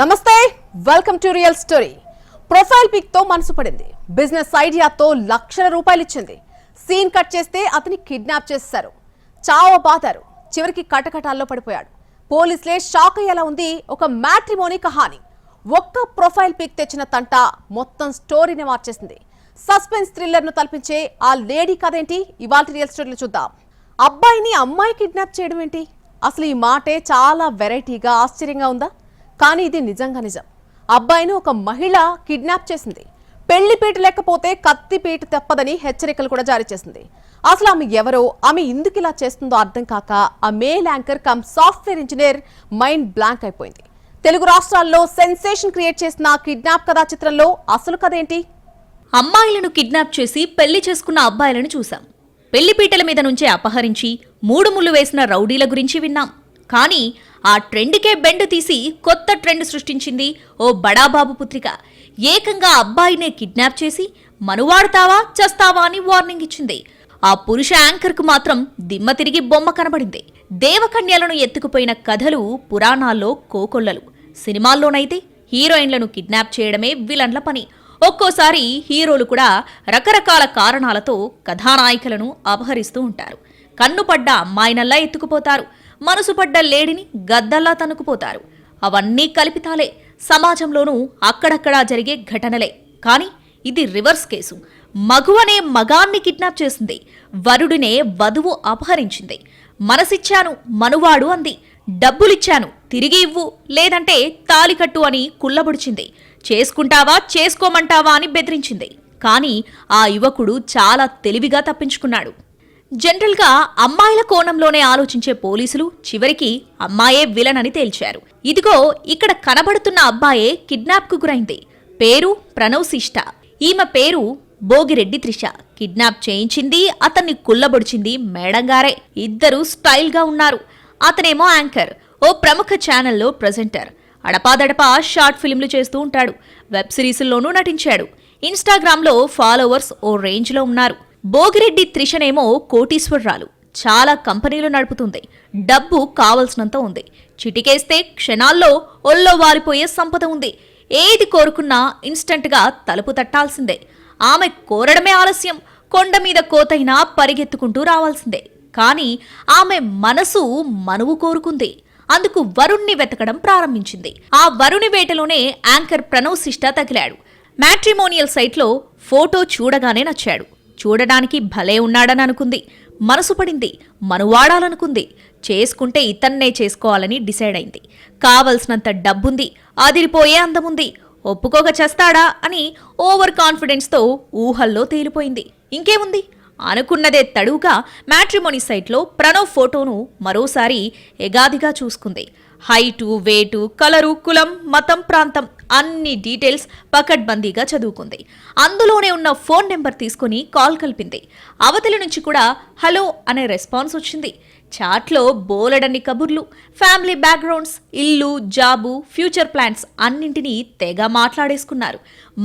నమస్తే welcome to real story profile పిక్తో మనసు పడింది. బిజినెస్ ఐడియాతో లక్షల రూపాయలు ఇచ్చింది. సీన్ కట్ చేస్తే అతని కిడ్నాప్ చేశారు. చావ బాధారు చివరికి కటకటాల్లో పడిపోయాడు. పోలీసులే షాక్ అయ్యేలా ఉంది ఒక మ్యాట్రిమోనీ కహాని. ఒక్క ప్రొఫైల్ పిక్ తెచ్చిన తంట మొత్తం స్టోరీని మార్చేసింది. సస్పెన్స్ థ్రిల్లర్ను తలపించే ఆ లేడీ కథ ఏంటి? ఇవాళ రియల్ స్టోరీలో చూద్దాం. అబ్బాయిని అమ్మాయి కిడ్నాప్ చేయడం ఏంటి? అసలు ఈ మాటే చాలా వెరైటీగా ఆశ్చర్యంగా ఉందా? కానీ ఇది నిజంగా నిజం. అబ్బాయిని ఒక మహిళ కిడ్నాప్ చేసింది. పెళ్ళిపీట లేకపోతే కత్తిపీట తప్పదని హెచ్చరికలు కూడా జారీ చేసింది. అసలు ఆమె ఎవరో ఆమె ఎందుకు ఇలా చేస్తుందో అర్థం కాక ఆ male anchor cum software engineer mind blank అయిపోయింది. తెలుగు రాష్ట్రాల్లో సెన్సేషన్ క్రియేట్ చేసిన కిడ్నాప్ కథా చిత్రంలో అసలు కథ ఏంటి? అమ్మాయిలను కిడ్నాప్ చేసి పెళ్ళి చేసుకున్న అబ్బాయిలను చూశాం. పెళ్ళిపీటల మీద నుంచే అపహరించి మూడు ముళ్ళు వేసిన రౌడీల గురించి విన్నాం. కానీ ఆ ట్రెండ్కే బెండ్ తీసి కొత్త ట్రెండ్ సృష్టించింది ఓ బడాబాబు పుత్రిక. ఏకంగా అబ్బాయినే కిడ్నాప్ చేసి మనువాడతావా చస్తావా? అని వార్నింగ్ ఇచ్చింది. ఆ పురుష యాంకర్కు మాత్రం దిమ్మ తిరిగి బొమ్మ కనబడింది. దేవకన్యలను ఎత్తుకుపోయిన కథలు పురాణాల్లో కోకొల్లలు. సినిమాల్లోనైతే హీరోయిన్లను కిడ్నాప్ చేయడమే విలన్ల పని. ఒక్కోసారి హీరోలు కూడా రకరకాల కారణాలతో కథానాయికలను అపహరిస్తూ ఉంటారు. కన్నుపడ్డ అమ్మాయినల్లా ఎత్తుకుపోతారు. మనసుపడ్డ లేడిని గద్దల్లా తనుకుపోతారు అవన్నీ కల్పితాలే. సమాజంలోనూ అక్కడక్కడా జరిగే ఘటనలే. కానీ ఇది రివర్స్ కేసు. మగువనే మగాన్ని కిడ్నాప్ చేసింది. వరుడినే వధువు అపహరించింది. మనసిచ్చాను మనువాడు అంది. డబ్బులిచ్చాను తిరిగి ఇవ్వు. లేదంటే తాలికట్టు అని కుల్లబుడిచింది చేసుకుంటావా చేసుకోమంటావా అని బెదిరించింది. కానీ ఆ యువకుడు చాలా తెలివిగా తప్పించుకున్నాడు. జనరల్గా అమ్మాయిల కోణంలోనే ఆలోచించే పోలీసులు చివరికి అమ్మాయే విలన్ అని తేల్చారు. ఇదిగో ఇక్కడ కనబడుతున్న అబ్బాయే కిడ్నాప్కు గురైంది. పేరు ప్రణవ్ శిష్ట ఈమె పేరు భోగిరెడ్డి త్రిష. కిడ్నాప్ చేయించింది అతన్ని కుల్లబొడిచింది మేడంగారే. ఇద్దరు స్టైల్గా ఉన్నారు. అతనేమో యాంకర్ ఓ ప్రముఖ ఛానల్లో ప్రజెంటర్. అడపాదడపా షార్ట్ ఫిల్మ్లు చేస్తూ ఉంటాడు. వెబ్ సిరీస్ల్లోనూ నటించాడు. ఇన్స్టాగ్రామ్లో ఫాలోవర్స్ ఓ రేంజ్లో ఉన్నారు. భోగిరెడ్డి త్రిషనేమో కోటీశ్వరరాలు. చాలా కంపెనీలు నడుపుతుంది. డబ్బు కావలసినంత ఉంది. చిటికేస్తే క్షణాల్లో ఒళ్ళో వారిపోయే సంపద ఉంది. ఏది కోరుకున్నా ఇన్స్టంట్గా తలుపు తట్టాల్సిందే. ఆమె కోరడమే ఆలస్యం. కొండ మీద కోతైనా పరిగెత్తుకుంటూ రావాల్సిందే. కానీ ఆమె మనసు మనువు కోరుకుంది. అందుకు వరుణ్ణి వెతకడం ప్రారంభించింది. ఆ వరుణి వేటలోనే యాంకర్ ప్రణవ్ శిష్ట తగిలాడు. మ్యాట్రిమోనియల్ సైట్లో ఫోటో చూడగానే నచ్చాడు. చూడడానికి భలే ఉన్నాడని అనుకుంది. మనసు పడింది మనువాడాలనుకుంది. చేసుకుంటే ఇతన్నే చేసుకోవాలని డిసైడ్ అయింది. కావలసినంత డబ్బుంది అదిరిపోయే అందముంది. ఒప్పుకోక చేస్తాడా అని ఓవర్ కాన్ఫిడెన్స్తో ఊహల్లో తేలిపోయింది. ఇంకేముంది? అనుకున్నదే తడువుగా మ్యాట్రిమోనీ సైట్లో ప్రణవ్ ఫోటోను మరోసారి ఎగాదిగా చూసుకుంది. హైటు వేటు కలరు కులం మతం ప్రాంతం. అన్ని డీటెయిల్స్ పకడ్బందీగా చదువుకుంది. అందులోనే ఉన్న ఫోన్ నెంబర్ తీసుకుని కాల్ కలిపింది. అవతలి నుంచి కూడా హలో అనే రెస్పాన్స్ వచ్చింది. చాట్లో బోలెడన్ని కబుర్లు ఫ్యామిలీ బ్యాక్గ్రౌండ్స్ ఇల్లు జాబు ఫ్యూచర్ ప్లాన్స్ అన్నింటినీ తెగ మాట్లాడేసుకున్నారు.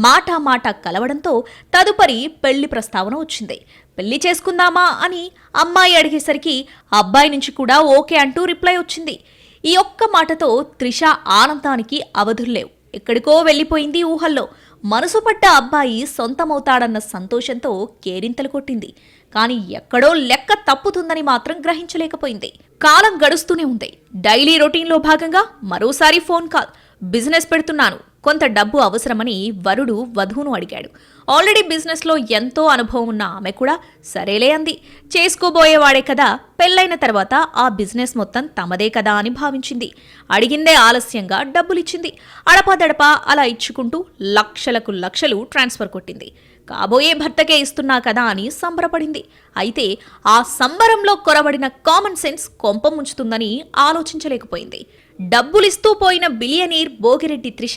మాట మాట కలవడంతో తదుపరి పెళ్ళి ప్రస్తావన వచ్చింది. పెళ్ళి చేసుకుందామా అని అమ్మాయి అడిగేసరికి అబ్బాయి నుంచి కూడా ఓకే అంటూ రిప్లై వచ్చింది. ఈ ఒక్క మాటతో త్రిష ఆనందానికి అవధుల్లేవు ఎక్కడికో వెళ్ళిపోయింది ఊహల్లో. మనసు పడ్డ అబ్బాయి సొంతమవుతాడన్న సంతోషంతో కేరింతలు కొట్టింది. కానీ ఎక్కడో లెక్క తప్పుతుందని మాత్రం గ్రహించలేకపోయింది. కాలం గడుస్తూనే ఉంది. డైలీ రొటీన్లో భాగంగా మరోసారి ఫోన్ కాల్. బిజినెస్ పెడుతున్నాను. కొంత డబ్బు అవసరమని వరుడు వధువును అడిగాడు. ఆల్రెడీ బిజినెస్లో ఎంతో అనుభవం ఉన్న ఆమె కూడా సరేలే అంది. చేసుకోబోయేవాడే కదా పెళ్ళైన తర్వాత ఆ బిజినెస్ మొత్తం తమదే కదా అని భావించింది. అడిగిందే ఆలస్యంగా డబ్బులిచ్చింది. అడపాదడపా అలా ఇచ్చుకుంటూ లక్షలకు లక్షలు ట్రాన్స్ఫర్ కొట్టింది. కాబోయే భర్తకే ఇస్తున్నా కదా అని సంబరపడింది. అయితే ఆ సంబరంలో కొరబడిన కామన్ సెన్స్ కొంప ముంచుతుందని ఆలోచించలేకపోయింది. డబ్బులిస్తూ పోయిన బిలియనీర్ భోగిరెడ్డి త్రిష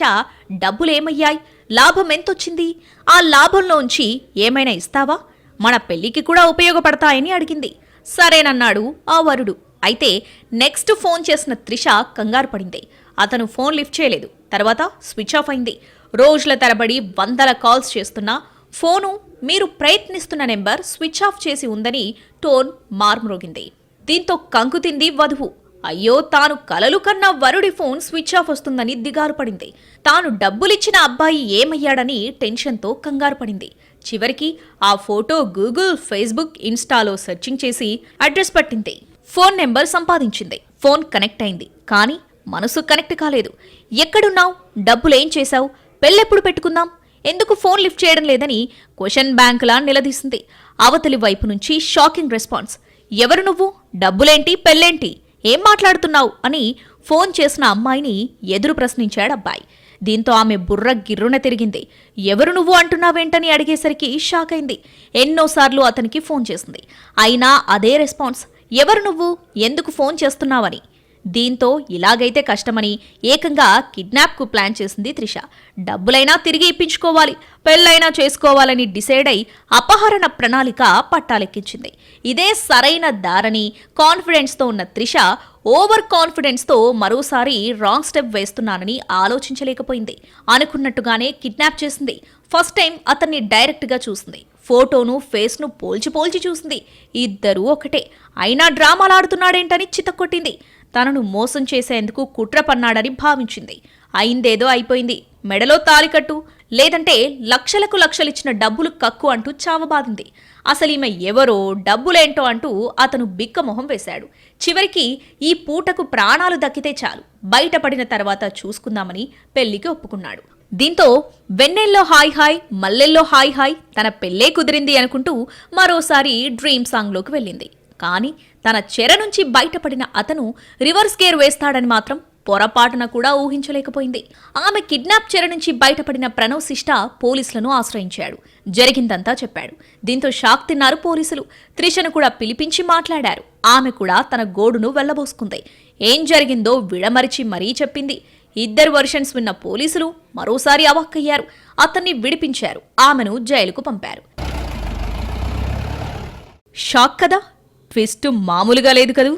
డబ్బులేమయ్యాయి? లాభం ఎంతొచ్చింది? ఆ లాభంలోంచి ఏమైనా ఇస్తావా? మన పెళ్ళికి కూడా ఉపయోగపడతాయని అడిగింది. సరేనన్నాడు ఆ వరుడు. అయితే నెక్స్ట్ ఫోన్ చేసిన త్రిష కంగారు పడింది. అతను ఫోన్ లిఫ్ట్ చేయలేదు. తర్వాత స్విచ్ ఆఫ్ అయింది. రోజుల తరబడి వందల కాల్స్ చేస్తున్నా ఫోను మీరు ప్రయత్నిస్తున్న నెంబర్ స్విచ్ ఆఫ్ చేసి ఉందని టోన్ మార్మ్రోగింది. దీంతో కంకుతింది వధువు. అయ్యో తాను కలలు కన్న వరుడి ఫోన్ స్విచ్ ఆఫ్ వస్తుందని దిగారు పడింది తాను డబ్బులిచ్చిన అబ్బాయి ఏమయ్యాడని టెన్షన్తో కంగారు పడింది. చివరికి ఆ ఫోటో గూగుల్ ఫేస్బుక్ ఇన్స్టాలో సెర్చింగ్ చేసి అడ్రస్ పట్టింది. ఫోన్ నెంబర్ సంపాదించింది. ఫోన్ కనెక్ట్ అయింది. కానీ మనసు కనెక్ట్ కాలేదు. ఎక్కడున్నావు? డబ్బులేం చేశావు? పెళ్ళెప్పుడు పెట్టుకుందాం? ఎందుకు ఫోన్ లిఫ్ట్ చేయడం లేదని క్వశ్చన్ బ్యాంకులా నిలదీసింది. అవతలి వైపు నుంచి షాకింగ్ రెస్పాన్స్. ఎవరు నువ్వు? డబ్బులేంటి? పెళ్ళేంటి? ఏం మాట్లాడుతున్నావు? అని ఫోన్ చేసిన అమ్మాయిని ఎదురు ప్రశ్నించాడు అబ్బాయి. దీంతో ఆమె బుర్ర గిర్రున తిరిగింది. ఎవరు నువ్వు అంటున్నావేంటని అడిగేసరికి షాక్ అయింది. ఎన్నోసార్లు అతనికి ఫోన్ చేసింది. అయినా అదే రెస్పాన్స్. ఎవరు నువ్వు? ఎందుకు ఫోన్ చేస్తున్నావని. దీంతో ఇలాగైతే కష్టమని ఏకంగా కిడ్నాప్కు ప్లాన్ చేసింది త్రిష. డబ్బులైనా తిరిగి ఇప్పించుకోవాలి పెళ్ళైనా చేసుకోవాలని డిసైడ్ అయి అపహరణ ప్రణాళిక పట్టాలెక్కించింది. ఇదే సరైన దారని కాన్ఫిడెన్స్తో ఉన్న త్రిష ఓవర్ కాన్ఫిడెన్స్తో మరోసారి రాంగ్ స్టెప్ వేస్తున్నానని ఆలోచించలేకపోయింది. అనుకున్నట్టుగానే కిడ్నాప్ చేసింది. ఫస్ట్ టైం అతన్ని డైరెక్ట్గా చూసింది. ఫోటోను ఫేస్ను పోల్చి పోల్చి చూసింది. ఇద్దరూ ఒకటే. అయినా డ్రామాలాడుతున్నాడేంటని చితక్కొట్టింది. తనను మోసం చేసేందుకు కుట్ర పన్నాడని భావించింది. అయిందేదో అయిపోయింది. మెడలో తాలికట్టు లేదంటే లక్షలకు లక్షలిచ్చిన డబ్బులు కక్కు అంటూ చావబాదింది. అసలు ఈమె ఎవరో డబ్బులేంటో అంటూ అతను బిక్కమొహం వేశాడు. చివరికి ఈ పూటకు ప్రాణాలు దక్కితే చాలు. బయటపడిన తర్వాత చూసుకుందామని పెళ్ళికి ఒప్పుకున్నాడు. దీంతో వెన్నెల్లో హాయ్ హాయ్ మల్లెల్లో హాయ్ హాయ్ తన పెళ్ళే కుదిరింది అనుకుంటూ మరోసారి డ్రీమ్ సాంగ్లోకి వెళ్ళింది. కానీ తన చెర నుంచి బయటపడిన అతను రివర్స్ గేర్ వేస్తాడని మాత్రం పొరపాటున కూడా ఊహించలేకపోయింది. ఆమె కిడ్నాప్ చెర నుంచి బయటపడిన ప్రణవ్ శిష్ట పోలీసులను ఆశ్రయించాడు. జరిగిందంతా చెప్పాడు. దీంతో షాక్ తిన్నారు పోలీసులు. త్రిషను కూడా పిలిపించి మాట్లాడారు. ఆమె కూడా తన గోడును వెళ్ళబోసుకుంది ఏం జరిగిందో విడమరిచి మరీ చెప్పింది. ఇద్దరు వర్షన్స్ విన్న పోలీసులు మరోసారి అవాక్కయ్యారు. అతన్ని విడిపించారు. ఆమెను జైలుకు పంపారు. షాక్ కదా? ట్విస్ట్ మామూలుగా లేదు కదూ?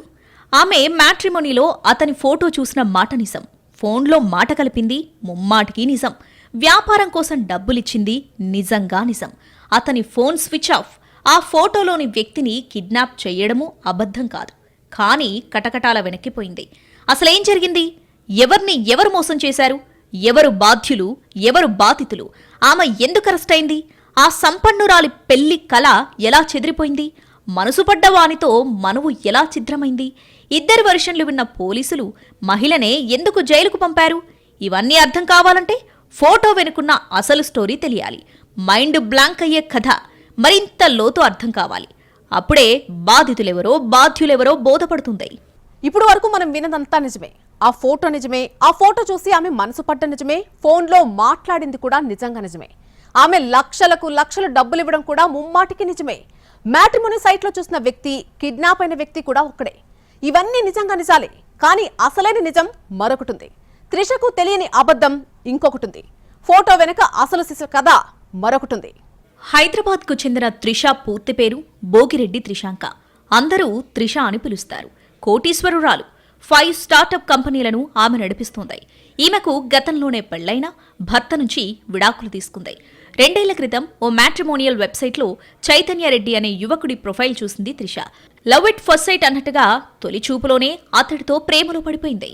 ఆమె మ్యాట్రిమోనీలో అతని ఫోటో చూసిన మాట నిజం. ఫోన్లో మాట కలిపింది ముమ్మాటికి నిజం. వ్యాపారం కోసం డబ్బులిచ్చింది నిజంగా నిజం. అతని ఫోన్ స్విచ్ ఆఫ్. ఆ ఫోటోలోని వ్యక్తిని కిడ్నాప్ చేయడము అబద్ధం కాదు. కానీ కటకటాల వెనక్కిపోయింది అసలేం జరిగింది? ఎవరిని ఎవరు మోసం చేశారు? ఎవరు బాధ్యులు? ఎవరు బాధితులు? ఆమె ఎందుకు అరెస్ట్ అయింది? ఆ సంపన్నురాలి పెళ్ళి కళ ఎలా చెదిరిపోయింది? మనసుపడ్డవానితో పడ్డ వానితో ఎలా ఛిద్రమైంది? ఇద్దరు వర్షన్లు విన్న పోలీసులు మహిళనే ఎందుకు జైలుకు పంపారు? ఇవన్నీ అర్థం కావాలంటే ఫోటో వెనుకున్న అసలు స్టోరీ తెలియాలి. మైండ్ బ్లాంక్ అయ్యే కథ మరింత లోతు అర్థం కావాలి. అప్పుడే బాధితులెవరో బాధ్యులెవరో బోధపడుతుంది. ఇప్పుడు వరకు మనం వినదంతా నిజమే. ఆ ఫోటో నిజమే. ఆ ఫోటో చూసి ఆమె మనసు పడ్డ నిజమే. ఫోన్లో మాట్లాడింది కూడా నిజంగా నిజమే. ఆమె లక్షలకు లక్షలు డబ్బులు ఇవ్వడం కూడా ముమ్మాటికి నిజమే. మ్యాట్రిమోని సైట్లో చూసిన వ్యక్తి కిడ్నాప్ అయిన వ్యక్తి కూడా ఒక్కడే. ఇవన్నీ నిజంగా నిజాలే కానీ అసలైన నిజం మరొకటుంది. త్రిషకు తెలియని అబద్ధం ఇంకొకటి ఉంది ఫోటో వెనుక అసలు శిశు కథ మరొకటుంది. హైదరాబాద్కు చెందిన త్రిష పూర్తి పేరు బోగిరెడ్డి త్రిశాంక అందరూ త్రిష అని పిలుస్తారు. కోటీశ్వరురాలు. ఫైవ్ స్టార్టప్ కంపెనీలను ఆమె నడిపిస్తోంది. ఈమెకు గతంలోనే పెళ్ళైన భర్త నుంచి విడాకులు తీసుకుంది. రెండేళ్ళ క్రితం ఓ మ్యాట్రిమోనియల్ వెబ్సైట్లో చైతన్యరెడ్డి అనే యువకుడి ప్రొఫైల్ చూసింది Trisha. Love it first sight అన్నట్టుగా తొలి చూపులోనే అతడితో ప్రేమలో పడిపోయింది.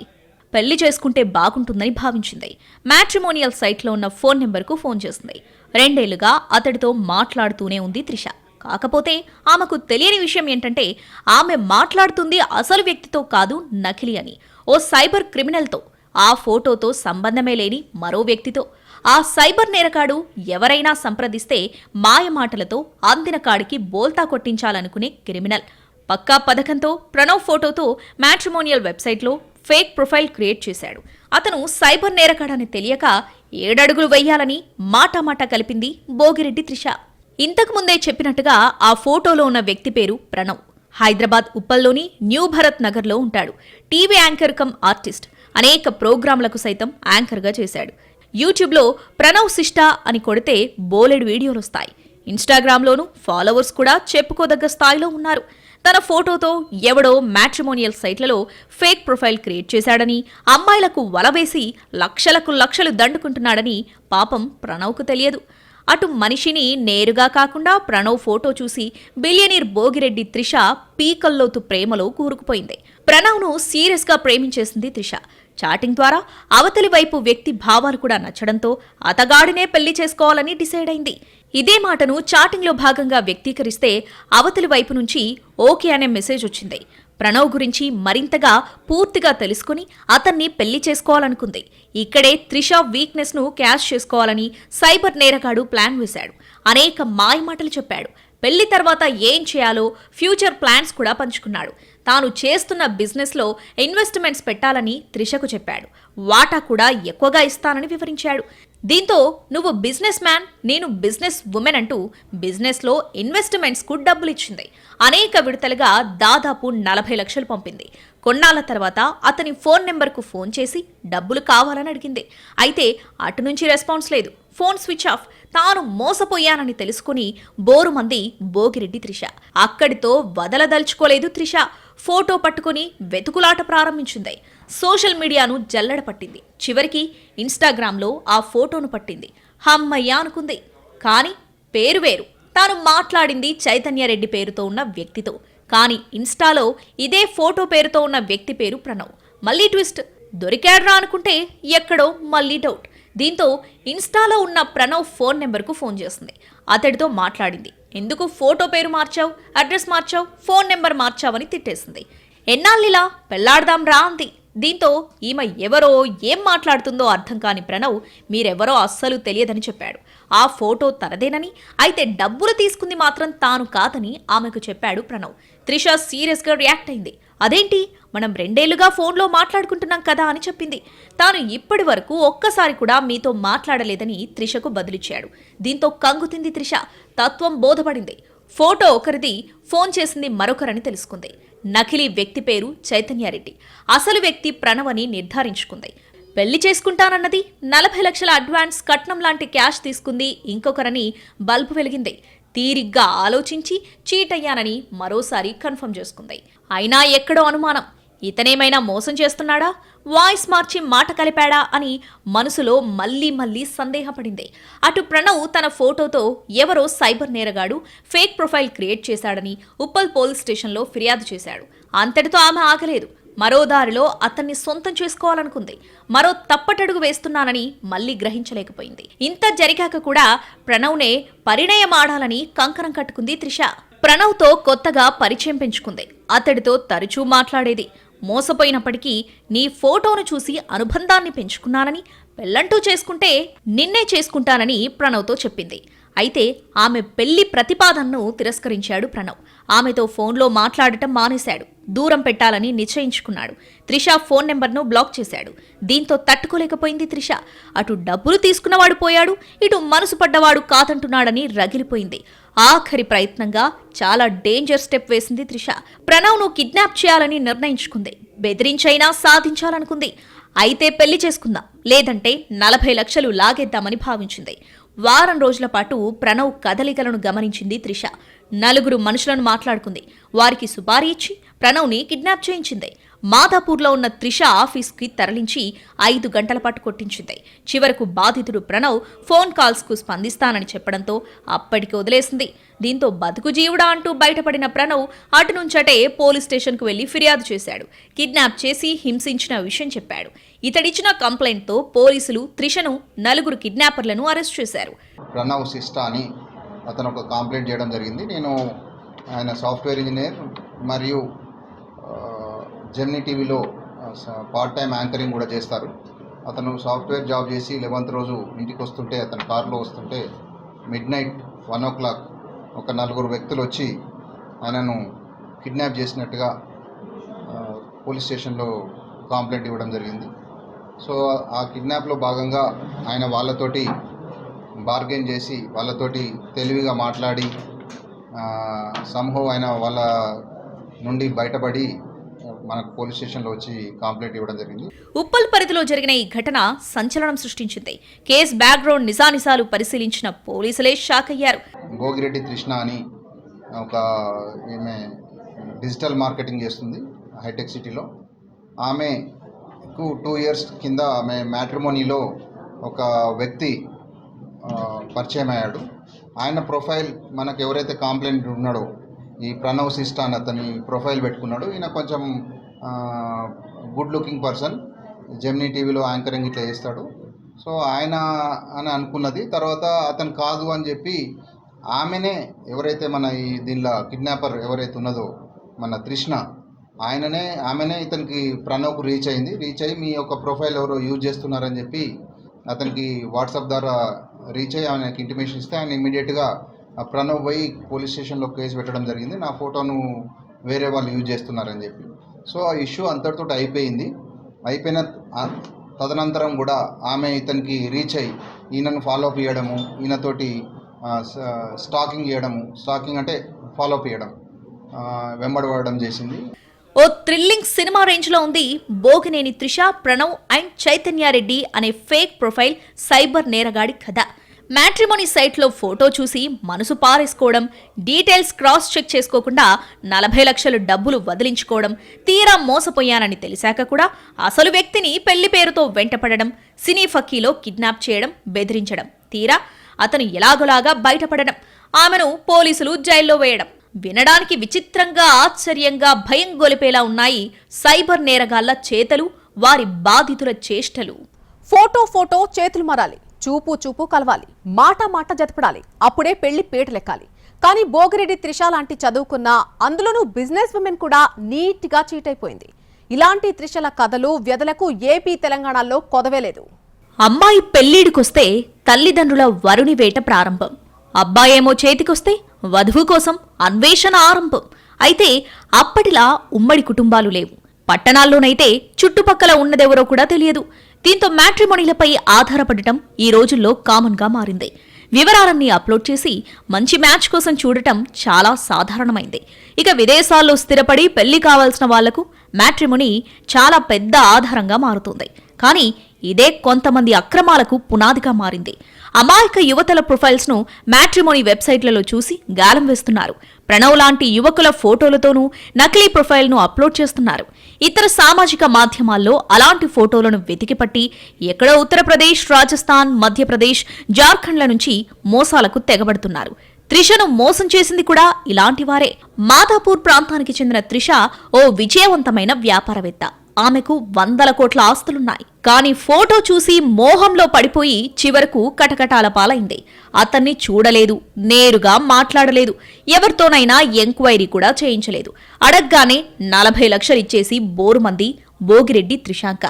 పెళ్ళి చేసుకుంటే బాగుంటుందని భావించింది. మ్యాట్రిమోనియల్ సైట్లో ఉన్న ఫోన్ నెంబర్కు ఫోన్ చేసింది. రెండేళ్ళుగా అతడితో మాట్లాడుతూనే ఉంది త్రిష. కాకపోతే ఆమెకు తెలియని విషయం ఏంటంటే ఆమె మాట్లాడుతుంది అసలు వ్యక్తితో కాదు నకిలీ అని. ఓ సైబర్ క్రిమినల్తో. ఆ ఫోటోతో సంబంధమే లేని మరో వ్యక్తితో. ఆ సైబర్ నేరకాడు ఎవరైనా సంప్రదిస్తే మాయమాటలతో అందిన కాడికి బోల్తా కొట్టించాలనుకునే క్రిమినల్. పక్కా పథకంతో ప్రణవ్ ఫోటోతో మ్యాట్రిమోనియల్ వెబ్సైట్లో ఫేక్ ప్రొఫైల్ క్రియేట్ చేశాడు. అతను సైబర్ నేరకాడని తెలియక ఏడడుగులు వెయ్యాలని మాటామాటా కలిపింది భోగిరెడ్డి త్రిష. ఇంతకుముందే చెప్పినట్టుగా ఆ ఫోటోలో ఉన్న వ్యక్తి పేరు ప్రణవ్. హైదరాబాద్ ఉప్పల్లోని న్యూ భరత్ నగర్లో ఉంటాడు. TV anchor cum artist. అనేక ప్రోగ్రాంలకు సైతం యాంకర్గా చేశాడు. యూట్యూబ్లో ప్రణవ్ శిష్ట అని కొడితే బోలెడు వీడియోలు వస్తాయి. ఇన్స్టాగ్రామ్లోనూ ఫాలోవర్స్ కూడా చెప్పుకోదగ్గ స్థాయిలో ఉన్నారు. తన ఫోటోతో ఎవడో మ్యాట్రిమోనియల్ సైట్లలో ఫేక్ ప్రొఫైల్ క్రియేట్ చేశాడని అమ్మాయిలకు వలవేసి లక్షలకు లక్షలు దండుకుంటున్నాడని పాపం ప్రణవ్కు తెలియదు. అటు మనిషిని నేరుగా కాకుండా ప్రణవ్ ఫోటో చూసి బిలియనీర్ భోగిరెడ్డి త్రిష పీకల్లోతు ప్రేమలో కూరుకుపోయింది. ప్రణవ్ను సీరియస్గా ప్రేమించేసింది త్రిష. చాటింగ్ ద్వారా అవతలి వైపు వ్యక్తి భావాలు కూడా నచ్చడంతో అతగాడినే పెళ్ళి చేసుకోవాలని డిసైడ్ అయింది. ఇదే మాటను చాటింగ్లో భాగంగా వ్యక్తీకరిస్తే అవతలి వైపు నుంచి ఓకే అనే మెసేజ్ వచ్చింది. ప్రణవ్ గురించి మరింతగా పూర్తిగా తెలుసుకుని అతన్ని పెళ్ళి చేసుకోవాలనుకుంది. ఇక్కడే త్రిష వీక్నెస్ను క్యాష్ చేసుకోవాలని సైబర్ నేరగాడు ప్లాన్ వేశాడు. అనేక మాయమాటలు చెప్పాడు. పెళ్ళి తర్వాత ఏం చేయాలో ఫ్యూచర్ ప్లాన్స్ కూడా పంచుకున్నాడు. తాను చేస్తున్న బిజినెస్లో ఇన్వెస్ట్మెంట్స్ పెట్టాలని త్రిషకు చెప్పాడు. వాటా కూడా ఎక్కువగా ఇస్తానని వివరించాడు. దీంతో నువ్వు బిజినెస్ మ్యాన్ నేను బిజినెస్ ఉమెన్ అంటూ బిజినెస్లో ఇన్వెస్ట్మెంట్స్కు డబ్బులు ఇచ్చింది. అనేక విడతలుగా దాదాపు నలభై లక్షలు పంపింది. కొన్నాళ్ళ తర్వాత అతని ఫోన్ నెంబర్కు ఫోన్ చేసి డబ్బులు కావాలని అడిగింది. అయితే అటు నుంచి రెస్పాన్స్ లేదు. Phone switch off. తాను మోసపోయానని తెలుసుకుని బోరుమంది భోగిరెడ్డి త్రిష. అక్కడితో వదలదలుచుకోలేదు త్రిష. ఫోటో పట్టుకుని వెతుకులాట ప్రారంభించింది. సోషల్ మీడియాను జల్లడ పట్టింది. చివరికి ఇన్స్టాగ్రామ్లో ఆ ఫోటోను పట్టింది. హమ్మయ్య అనుకుంది. కానీ పేరు వేరు. తాను మాట్లాడింది చైతన్యరెడ్డి పేరుతో ఉన్న వ్యక్తితో. కానీ ఇన్స్టాలో ఇదే ఫోటో పేరుతో ఉన్న వ్యక్తి పేరు ప్రణవ్. మళ్ళీ ట్విస్ట్. దొరికాడ్రా అనుకుంటే ఎక్కడో మళ్ళీ డౌట్. దీంతో ఇన్స్టాలో ఉన్న ప్రణవ్ ఫోన్ నెంబర్కు ఫోన్ చేస్తుంది అతడితో మాట్లాడింది. ఎందుకు ఫోటో పేరు మార్చావు? అడ్రస్ మార్చావు? ఫోన్ నెంబర్ మార్చావని తిట్టేసింది. ఎన్నాళ్ళిలా పెళ్ళాడదాం రా అంది. దీంతో ఈమె ఎవరో ఏం మాట్లాడుతుందో అర్థం కాని ప్రణవ్ మీరెవరో అస్సలు తెలియదని చెప్పాడు. ఆ ఫోటో తనదేనని అయితే డబ్బులు తీసుకుంది మాత్రం తాను కాదని ఆమెకు చెప్పాడు ప్రణవ్. త్రిష సీరియస్గా రియాక్ట్ అయింది. అదేంటి? మనం రెండేళ్ళుగా ఫోన్లో మాట్లాడుకుంటున్నాం కదా అని చెప్పింది. తాను ఇప్పటి వరకు ఒక్కసారి కూడా మీతో మాట్లాడలేదని త్రిషకు బదులిచ్చాడు. దీంతో కంగుతింది త్రిష. తత్వం బోధపడింది. ఫోటో ఒకరిది ఫోన్ చేసింది మరొకరని తెలుసుకుంది. నకిలీ వ్యక్తి పేరు చైతన్యారెడ్డి. అసలు వ్యక్తి ప్రణవ్ అని నిర్ధారించుకుంది. పెళ్ళి చేసుకుంటానన్నది నలభై లక్షల అడ్వాన్స్ కట్నం లాంటి క్యాష్ తీసుకుంది ఇంకొకరని బల్బు వెలిగింది. తీరిగ్గా ఆలోచించి చీట్ అయ్యానని మరోసారి కన్ఫర్మ్ చేసుకుంది. అయినా ఎక్కడో అనుమానం. ఇతనేమైనా మోసం చేస్తున్నాడా? వాయిస్ మార్చి మాట కలిపాడా? అని మనసులో మళ్ళీ మళ్ళీ సందేహపడింది. అటు ప్రణవ్ తన ఫోటోతో ఎవరో సైబర్ నేరగాడు ఫేక్ ప్రొఫైల్ క్రియేట్ చేశాడని ఉప్పల్ పోలీస్ స్టేషన్లో ఫిర్యాదు చేశాడు. అంతటితో ఆమె ఆగలేదు. మరో దారిలో అతన్ని సొంతం చేసుకోవాలనుకుంది. మరో తప్పటడుగు వేస్తున్నానని మళ్ళీ గ్రహించలేకపోయింది. ఇంత జరిగాక కూడా ప్రణవ్నే పరిణయమాడాలని కంకణం కట్టుకుంది త్రిష. ప్రణవ్తో కొత్తగా పరిచయం పెంచుకుంది. అతడితో తరచూ మాట్లాడేది. మోసపోయినప్పటికీ నీ ఫోటోను చూసి అనుబంధాన్ని పెంచుకున్నానని పెళ్ళంటూ చేసుకుంటే నిన్నే చేసుకుంటానని ప్రణవ్తో చెప్పింది. అయితే ఆమె పెళ్ళి ప్రతిపాదనను తిరస్కరించాడు ప్రణవ్. ఆమెతో ఫోన్లో మాట్లాడటం మానేశాడు. దూరం పెట్టాలని నిశ్చయించుకున్నాడు. త్రిష ఫోన్ నెంబర్ను బ్లాక్ చేశాడు. దీంతో తట్టుకోలేకపోయింది త్రిష. అటు డబ్బులు తీసుకున్నవాడు పోయాడు ఇటు మనసు పడ్డవాడు కాదంటున్నాడని రగిలిపోయింది. ఆఖరి ప్రయత్నంగా చాలా డేంజర్ స్టెప్ వేసింది త్రిష. ప్రణవ్ను కిడ్నాప్ చేయాలని నిర్ణయించుకుంది. బెదిరించైనా సాధించాలనుకుంది. అయితే పెళ్ళి చేసుకుందాం. లేదంటే నలభై లక్షలు లాగేద్దామని భావించింది. వారం రోజుల పాటు ప్రణవ్ కదలికలను గమనించింది త్రిష. నలుగురు మనుషులను మాట్లాడుకుంది. వారికి సుపారీ ఇచ్చి ప్రణవ్ని కిడ్నాప్ చేయించింది. మాదాపూర్లో ఉన్న త్రిష ఆఫీస్కి తరలించి ఐదు గంటల పాటు కొట్టించింది. చివరకు బాధితుడు ప్రణవ్ ఫోన్ కాల్స్కు స్పందిస్తానని చెప్పడంతో అప్పటికి వదిలేసింది. దీంతో బతుకు జీవుడా అంటూ బయటపడిన ప్రణవ్ అటు నుంచటే పోలీస్ స్టేషన్కు వెళ్ళి ఫిర్యాదు చేశాడు. కిడ్నాప్ చేసి హింసించిన విషయం చెప్పాడు. ఇతడిచ్చిన కంప్లైంట్తో పోలీసులు త్రిషను నలుగురు కిడ్నాపర్లను అరెస్ట్ చేశారు. ప్రణవ్ సిస్టా అని అతను ఒక కంప్లైంట్ చేయడం జరిగింది. నేను ఆయన సాఫ్ట్వేర్ ఇంజనీర్ మరియు జెమ్నీ టీవీలో పార్ట్ టైం యాంకరింగ్ కూడా చేస్తారు. అతను సాఫ్ట్వేర్ జాబ్ చేసి లెవెంత్ రోజు ఇంటికి వస్తుంటే అతను కారులో వస్తుంటే midnight one o'clock ఒక నలుగురు వ్యక్తులు వచ్చి ఆయనను కిడ్నాప్ చేసినట్టుగా పోలీస్ స్టేషన్లో కంప్లైంట్ ఇవ్వడం జరిగింది. సో ఆ కిడ్నాప్లో భాగంగా ఆయన వాళ్ళతోటి బార్గెన్ చేసి వాళ్ళతోటి తెలివిగా మాట్లాడి సమూహం ఆయన వాళ్ళ నుండి బయటపడి మనకు పోలీస్ స్టేషన్లో వచ్చి కంప్లైంట్ ఇవ్వడం జరిగింది. ఉప్పల్ పరిధిలో జరిగిన ఈ ఘటన సంచలనం సృష్టించింది. కేస్ బ్యాక్గ్రౌండ్ నిజానిజాలు పరిశీలించిన పోలీసులే షాక్ అయ్యారు గోగిరెడ్డి కృష్ణ అని ఒక ఈమె డిజిటల్ మార్కెటింగ్ చేస్తుంది హైటెక్ సిటీలో. ఆమెకు టూ ఇయర్స్ కింద ఆమె మ్యాట్రిమోనీలో ఒక వ్యక్తి పరిచయం అయ్యాడు. ఆయన ప్రొఫైల్ మనకు ఎవరైతే కాంప్లైంట్ ఉన్నాడో ఈ ప్రణవ్ సిస్టా అని అతని ప్రొఫైల్ పెట్టుకున్నాడు. ఈయన కొంచెం గుడ్ లుకింగ్ పర్సన్ జెమినీ టీవీలో యాంకరింగ్ ఇట్లా చేస్తాడు. సో ఆయన అని అనుకున్నది. తర్వాత అతను కాదు అని చెప్పి ఆమెనే ఎవరైతే మన ఈ దీనిలో కిడ్నాపర్ ఎవరైతే ఉన్నదో మన తృష్ణ ఆయననే ఆమెనే ఇతనికి ప్రణవ్కు రీచ్ అయింది. రీచ్ అయ్యి మీ యొక్క ప్రొఫైల్ ఎవరో యూజ్ చేస్తున్నారని చెప్పి అతనికి వాట్సాప్ ద్వారా రీచ్ అయ్యి ఆయనకి ఇంటిమేషన్ ఇస్తే ఆయన ఇమీడియట్గా ప్రణవ్ పోయి పోలీస్ స్టేషన్లో కేసు పెట్టడం జరిగింది. నా ఫోటోను వేరే వాళ్ళు యూజ్ చేస్తున్నారని చెప్పి. సో ఆ ఇష్యూ అంతటితో అయిపోయింది. అయిపోయిన తదనంతరం కూడా ఆమె ఇతనికి రీచ్ అయ్యి ఈయనను ఫాలో అప్ చేయడము ఈయనతోటి స్టాకింగ్ చేయడము స్టాకింగ్ అంటే ఫాలోఅప్ చేయడం వెంబడబడడం చేసింది. ఓ థ్రిల్లింగ్ సినిమా రేంజ్లో ఉంది బోగినేని త్రిష ప్రణవ్ అండ్ చైతన్యారెడ్డి అనే ఫేక్ ప్రొఫైల్ సైబర్ నేరగాడి కథ. మ్యాట్రిమోనీ సైట్లో ఫోటో చూసి మనసు పారేసుకోవడం డీటెయిల్స్ క్రాస్ చెక్ చేసుకోకుండా నలభై లక్షలు డబ్బులు వదిలించుకోవడం తీరా మోసపోయానని తెలిసాక కూడా అసలు వ్యక్తిని పెళ్ళి పేరుతో వెంటపడడం సినీ ఫక్కీలో కిడ్నాప్ చేయడం బెదిరించడం తీరా అతను ఎలాగోలాగా బయటపడడం ఆమెను పోలీసులు జైల్లో వేయడం. వినడానికి విచిత్రంగా ఆశ్చర్యంగా భయం గొలిపేలా ఉన్నాయి సైబర్ నేరగాళ్ళ చేతలు వారి బాధితుల చేష్టలు. ఫోటో ఫోటో చేతులు మారాలి. చూపు చూపు కలవాలి. మాట మాట జతపడాలి. అప్పుడే పెళ్ళి పీటలెక్కాలి కానీ భోగిరెడ్డి త్రిష లాంటి చదువుకున్న అందులోనూ బిజినెస్ ఉమెన్ కూడా నీట్గా చీటైపోయింది చీట్ అయిపోయింది. ఇలాంటి త్రిషల కథలు వ్యధలకు ఏపీ తెలంగాణలో కొదవేలేదు అమ్మాయి పెళ్ళిడికొస్తే తల్లిదండ్రుల వరుణి వేట ప్రారంభం. అబ్బాయేమో చేతికొస్తే వధువు కోసం అన్వేషణ ఆరంభం. అయితే అప్పటిలా ఉమ్మడి కుటుంబాలు లేవు. పట్టణాల్లోనైతే చుట్టుపక్కల ఉన్నదెవరో కూడా తెలియదు. దీంతో మ్యాట్రిమోనీలపై ఆధారపడటం ఈ రోజుల్లో కామన్గా మారింది. వివరాలన్నీ అప్లోడ్ చేసి మంచి మ్యాచ్ కోసం చూడటం చాలా సాధారణమైంది. ఇక విదేశాల్లో స్థిరపడి పెళ్ళి కావాల్సిన వాళ్ళకు మ్యాట్రిమోనీ చాలా పెద్ద ఆధారంగా మారుతుంది. కానీ ఇదే కొంతమంది అక్రమాలకు పునాదిగా మారింది. అమాయక యువతల ప్రొఫైల్స్ను మ్యాట్రిమోనీ వెబ్సైట్లలో చూసి గాలం వేస్తున్నారు. ప్రణవ్ లాంటి యువకుల ఫోటోలతోనూ నకిలీ ప్రొఫైల్ను అప్లోడ్ చేస్తున్నారు. ఇతర సామాజిక మాధ్యమాల్లో అలాంటి ఫోటోలను వెతికిపట్టి ఎక్కడో ఉత్తరప్రదేశ్ రాజస్థాన్ మధ్యప్రదేశ్ జార్ఖండ్ల నుంచి మోసాలకు తెగబడుతున్నారు. త్రిషను మోసం చేసింది కూడా ఇలాంటి వారే. ప్రాంతానికి చెందిన త్రిష ఓ విజయవంతమైన వ్యాపారవేత్త. ఆమెకు వందల కోట్ల ఆస్తులున్నాయి. కానీ ఫోటో చూసి మోహంలో పడిపోయి చివరకు కటకటాల పాలైంది. అతన్ని చూడలేదు నేరుగా మాట్లాడలేదు. ఎవరితోనైనా ఎంక్వైరీ కూడా చేయించలేదు. అడగ్గానే నలభై లక్షలు ఇచ్చేసి బోరుమంది భోగిరెడ్డి త్రిశాంక.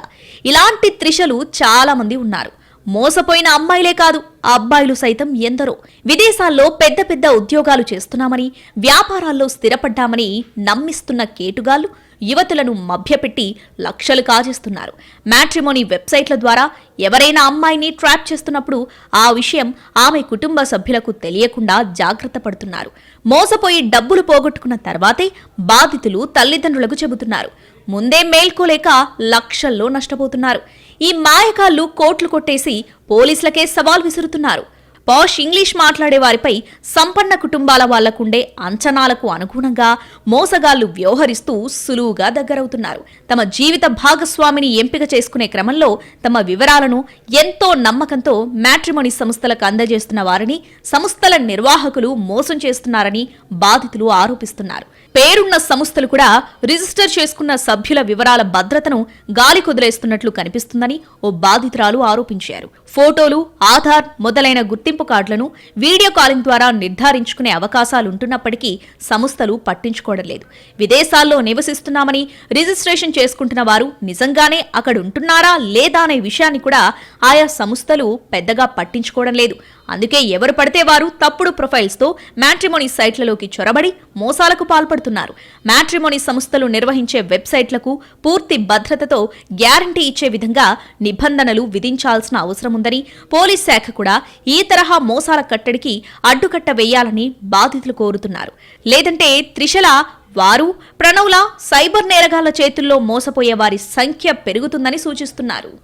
ఇలాంటి త్రిషలు చాలామంది ఉన్నారు. మోసపోయిన అమ్మాయిలే కాదు అబ్బాయిలు సైతం ఎందరో. విదేశాల్లో పెద్ద పెద్ద ఉద్యోగాలు చేస్తున్నామని వ్యాపారాల్లో స్థిరపడ్డామని నమ్మిస్తున్న కేటుగాళ్ళు యువతులను మభ్యపెట్టి లక్షలు కాజేస్తున్నారు. మ్యాట్రిమోనీ వెబ్సైట్ల ద్వారా ఎవరైనా అమ్మాయిని ట్రాప్ చేస్తున్నప్పుడు ఆ విషయం ఆమె కుటుంబ సభ్యులకు తెలియకుండా జాగ్రత్త పడుతున్నారు. మోసపోయి డబ్బులు పోగొట్టుకున్న తర్వాతే బాధితులు తల్లిదండ్రులకు చెబుతున్నారు. ముందే మేల్కోలేక లక్షల్లో నష్టపోతున్నారు. ఈ మాయకాళ్ళు కోట్లు కొట్టేసి పోలీసులకే సవాల్ విసురుతున్నారు. పాష్ ఇంగ్లీష్ మాట్లాడే వారిపై సంపన్న కుటుంబాల వాళ్ళకుండే అంచనాలకు అనుగుణంగా మోసగాళ్ళు వ్యవహరిస్తూ సులువుగా దగ్గరవుతున్నారు. తమ జీవిత భాగస్వామిని ఎంపిక చేసుకునే క్రమంలో తమ వివరాలను ఎంతో నమ్మకంతో మ్యాట్రిమోని సంస్థలకు అందజేస్తున్న వారిని సంస్థల నిర్వాహకులు మోసం చేస్తున్నారని బాధితులు ఆరోపిస్తున్నారు. పేరున్న సంస్థలు కూడా రిజిస్టర్ చేసుకున్న సభ్యుల వివరాల భద్రతను గాలి కుదిలేస్తున్నట్లు కనిపిస్తుందని ఓ బాధితురాలు ఆరోపించారు. ఫోటోలు ఆధార్ మొదలైన గుర్తింపు కార్డులను వీడియో కాలింగ్ ద్వారా నిర్ధారించుకునే అవకాశాలుంటున్నప్పటికీ సంస్థలు పట్టించుకోవడం లేదు. విదేశాల్లో నివసిస్తున్నామని రిజిస్ట్రేషన్ చేసుకుంటున్న వారు నిజంగానే అక్కడ ఉంటున్నారా లేదా అనే విషయాన్ని కూడా ఆయా సంస్థలు పెద్దగా పట్టించుకోవడం లేదు. అందుకే ఎవరు పడితే వారు తప్పుడు ప్రొఫైల్స్తో మ్యాట్రిమోనీ సైట్లలోకి చొరబడి మోసాలకు పాల్పడుతున్నారు. మ్యాట్రిమోనీ సంస్థలు నిర్వహించే వెబ్సైట్లకు పూర్తి భద్రతతో గ్యారంటీ ఇచ్చే విధంగా నిబంధనలు విధించాల్సిన అవసరం ఉందని పోలీస్ శాఖ కూడా ఈ తరహా మోసాల కట్టడికి అడ్డుకట్ట వేయాలని బాధితులు కోరుతున్నారు. లేదంటే త్రిశల వారు ప్రణవుల సైబర్ నేరగాళ్ళ చేతుల్లో మోసపోయే వారి సంఖ్య పెరుగుతుందని సూచిస్తున్నారు.